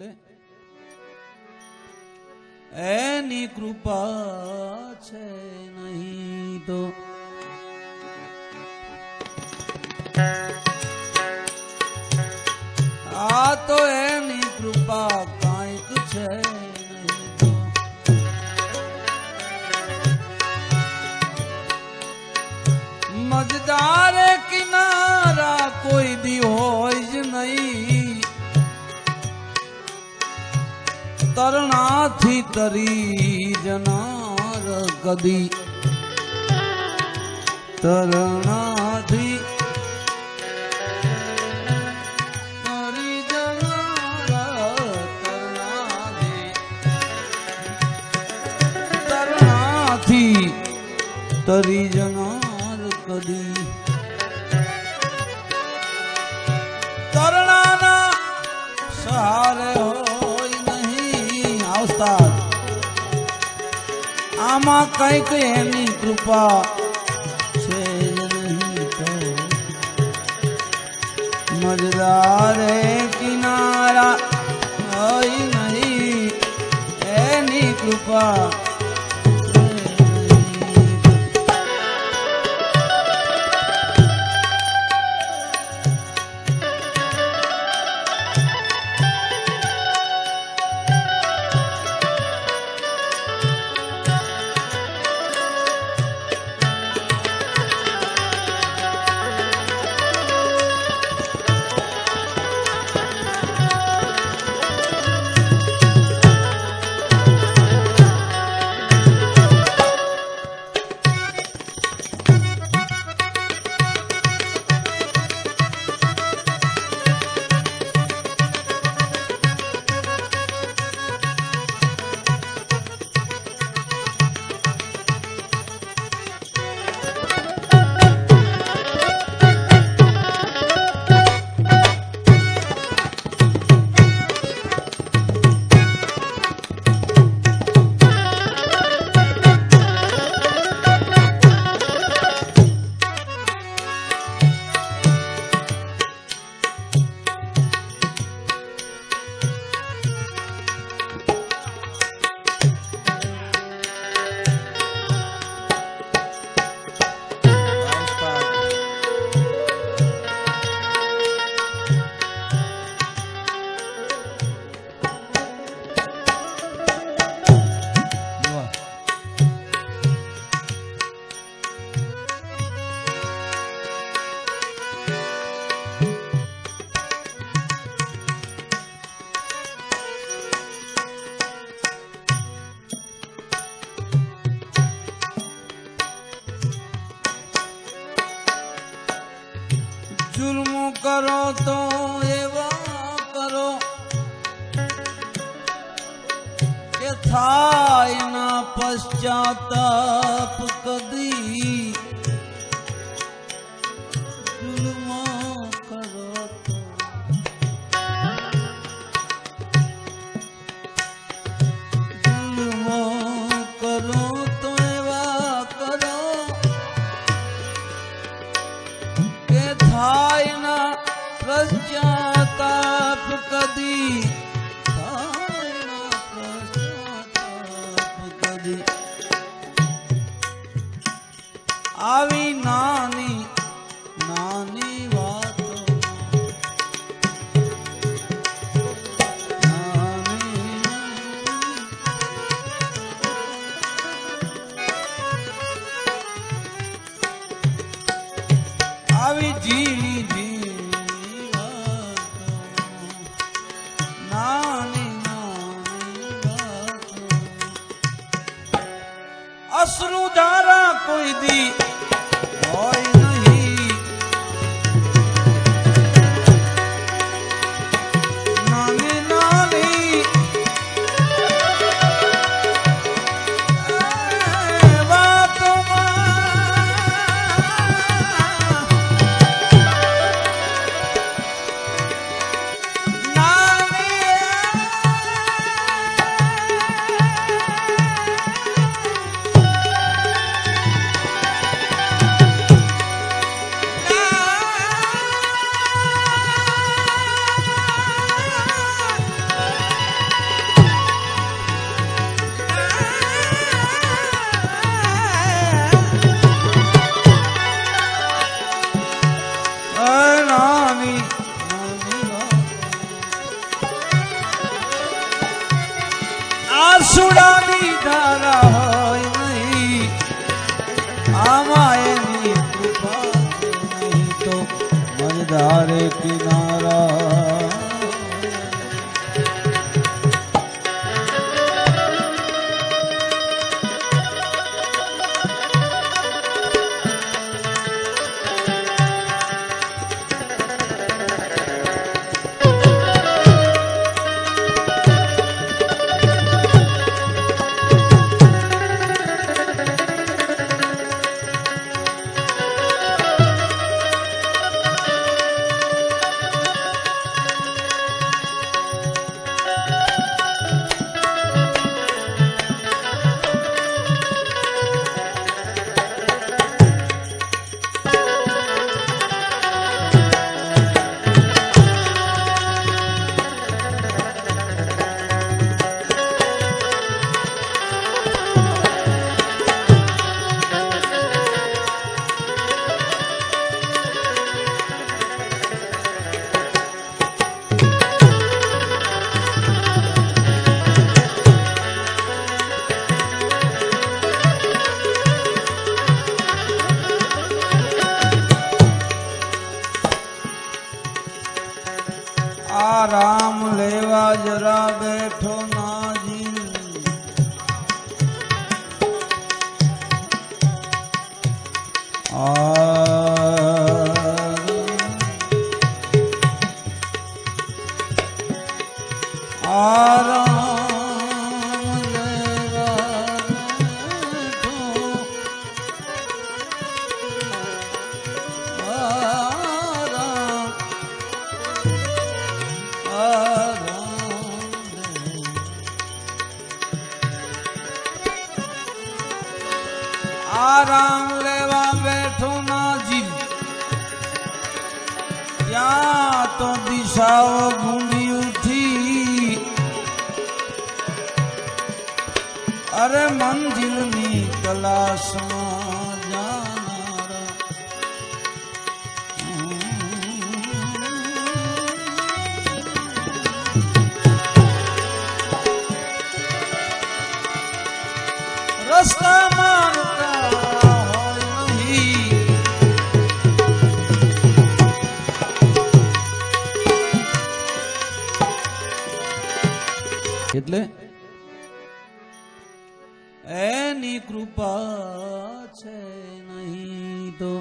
એટલે એની કૃપા છે નહીં તો આ તો એની કૃપા કાંઈક છે નહીં તો મજદારે તરણાથી તરી જનાર કદી તરણાથી તરી જનાર નહીં આવતા આમાં કંઈક એની કૃપા છે મજદારે કિનારા નહીં એની કૃપા કરો તો એવા કરો કે થાય ના પશ્ચાતાપ કદી આવી નાની નાની વાતો. આવી ઝીણી ઝીણી નાની નાની વાતો. અશ્રુ કોઈ દી આમાં એની કૃપા નહીં તો મજદાર કિનારા આ રામ લેવા જરા બેઠો નાજી. આ ત્યાં તો એટલે એની કૃપા છે નહીં તો